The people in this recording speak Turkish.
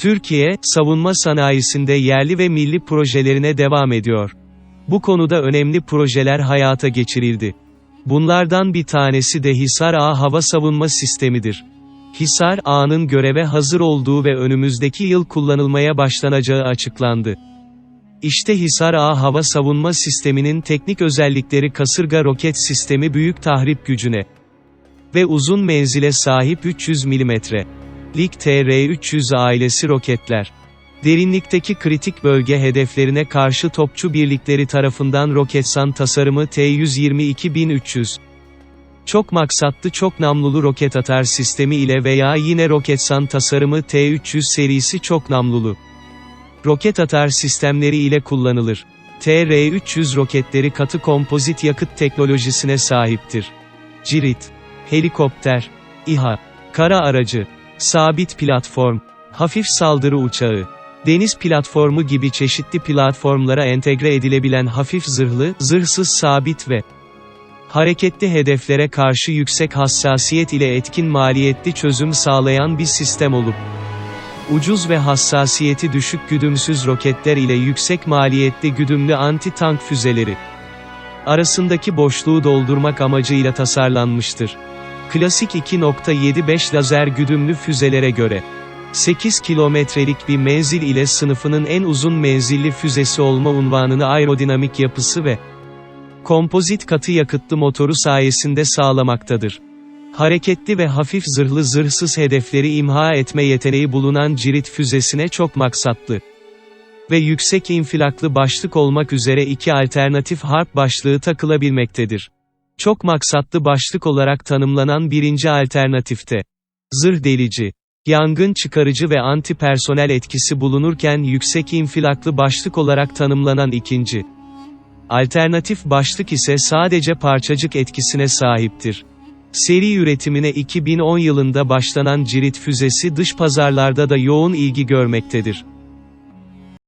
Türkiye, savunma sanayisinde yerli ve milli projelerine devam ediyor. Bu konuda önemli projeler hayata geçirildi. Bunlardan bir tanesi de Hisar Ağa Hava Savunma Sistemidir. Hisar Ağa'nın göreve hazır olduğu ve önümüzdeki yıl kullanılmaya başlanacağı açıklandı. İşte Hisar Ağa Hava Savunma Sistemi'nin teknik özellikleri kasırga roket sistemi büyük tahrip gücüne ve uzun menzile sahip 300 mm. Lig TR-300 ailesi roketler. Derinlikteki kritik bölge hedeflerine karşı topçu birlikleri tarafından Roketsan tasarımı T-122.300. Çok maksatlı çok namlulu roket atar sistemi ile veya yine Roketsan tasarımı T-300 serisi çok namlulu. Roket atar sistemleri ile kullanılır. TR-300 roketleri katı kompozit yakıt teknolojisine sahiptir. Cirit, helikopter, İHA, kara aracı, sabit platform, hafif saldırı uçağı, deniz platformu gibi çeşitli platformlara entegre edilebilen hafif zırhlı, zırhsız sabit ve hareketli hedeflere karşı yüksek hassasiyet ile etkin maliyetli çözüm sağlayan bir sistem olup, ucuz ve hassasiyeti düşük güdümsüz roketler ile yüksek maliyetli güdümlü anti-tank füzeleri arasındaki boşluğu doldurmak amacıyla tasarlanmıştır. Klasik 2.75 lazer güdümlü füzelere göre 8 kilometrelik bir menzil ile sınıfının en uzun menzilli füzesi olma unvanını aerodinamik yapısı ve kompozit katı yakıtlı motoru sayesinde sağlamaktadır. Hareketli ve hafif zırhlı zırhsız hedefleri imha etme yeteneği bulunan cirit füzesine çok maksatlı ve yüksek infilaklı başlık olmak üzere iki alternatif harp başlığı takılabilmektedir. Çok maksatlı başlık olarak tanımlanan birinci alternatifte zırh delici, yangın çıkarıcı ve anti-personel etkisi bulunurken yüksek infilaklı başlık olarak tanımlanan ikinci alternatif başlık ise sadece parçacık etkisine sahiptir. Seri üretimine 2010 yılında başlanan Cirit füzesi dış pazarlarda da yoğun ilgi görmektedir.